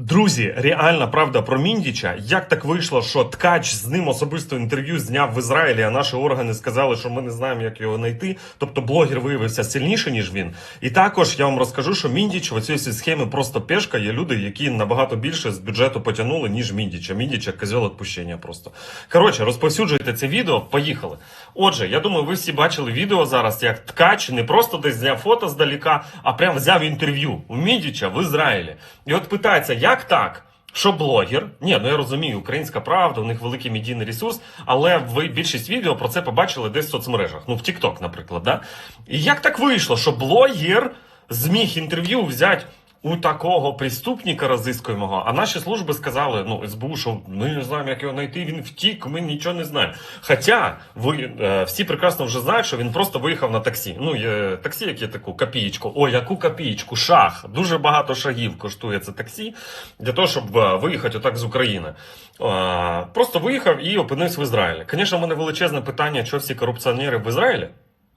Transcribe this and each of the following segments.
Друзі, реальна правда про Міндіча. Як так вийшло, що ткач з ним особисто інтерв'ю зняв в Ізраїлі, а наші органи сказали, що ми не знаємо, як його знайти. Тобто блогер виявився сильніше, ніж він. І також я вам розкажу, що Міндіч в всій схемі просто пешка. Є люди, які набагато більше з бюджету потягнули, ніж Міндіча. Міндіча козьол відпущення просто. Коротше, розповсюджуйте це відео. Поїхали. Отже, я думаю, ви всі бачили відео зараз, як ткач не просто десь зняв фото здаліка, а прям взяв інтерв'ю у Міндіча в Ізраїлі. І от питається, як так? Що блогер? Ні, ну я розумію, українська правда, у них великий медійний ресурс, але ви більшість відео про це побачили десь в соцмережах. Ну, в TikTok, наприклад, да? І як так вийшло, що блогер зміг інтерв'ю взяти у такого преступника розискуємого, а наші служби сказали, ну, СБУ, що ми не знаємо, як його знайти, він втік, ми нічого не знаємо. Хоча ви е, всі прекрасно вже знають, що він просто виїхав на таксі. Ну, є таксі, яке таку копієчку. Ой, яку копієчку, шах. Дуже багато шагів коштує це таксі для того, щоб е, виїхати отак з України. Е, Просто виїхав і опинився в Ізраїлі. Звісно, в мене величезне питання, що всі корупціонери в Ізраїлі.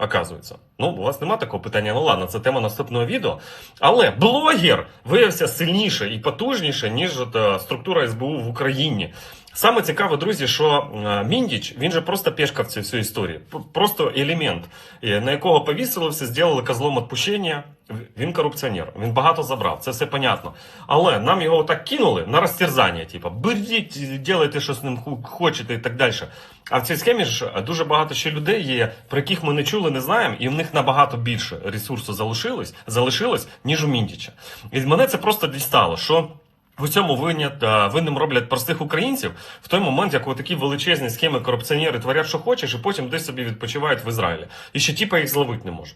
Оказується. Ну, у вас нема такого питання. Ну ладно, це тема наступного відео. Але блогер виявився сильніше і потужніше, ніж от, е, структура СБУ в Україні. Саме цікаве, друзі, що е, Міндіч, він же просто пешка в цій всій історії. Просто елемент, е, на якого повісило все, зробили козлом відпущення. Він корупціонер, він багато забрав, це все понятно. Але нам його так кинули на розтерзання, типу, беріть, ділайте, що з ним хочете і так далі. А в цій схемі ж дуже багато ще людей є, про яких ми не чули, не знаємо, і в них набагато більше ресурсу залишилось, залишилось, ніж у Міндіча. І мене це просто дістало, що. В цьому винят, винним роблять простих українців в той момент, як такі величезні схеми корупціонери творять, що хочеш, і потім десь собі відпочивають в Ізраїлі. І ще тіпа їх зловити не можуть.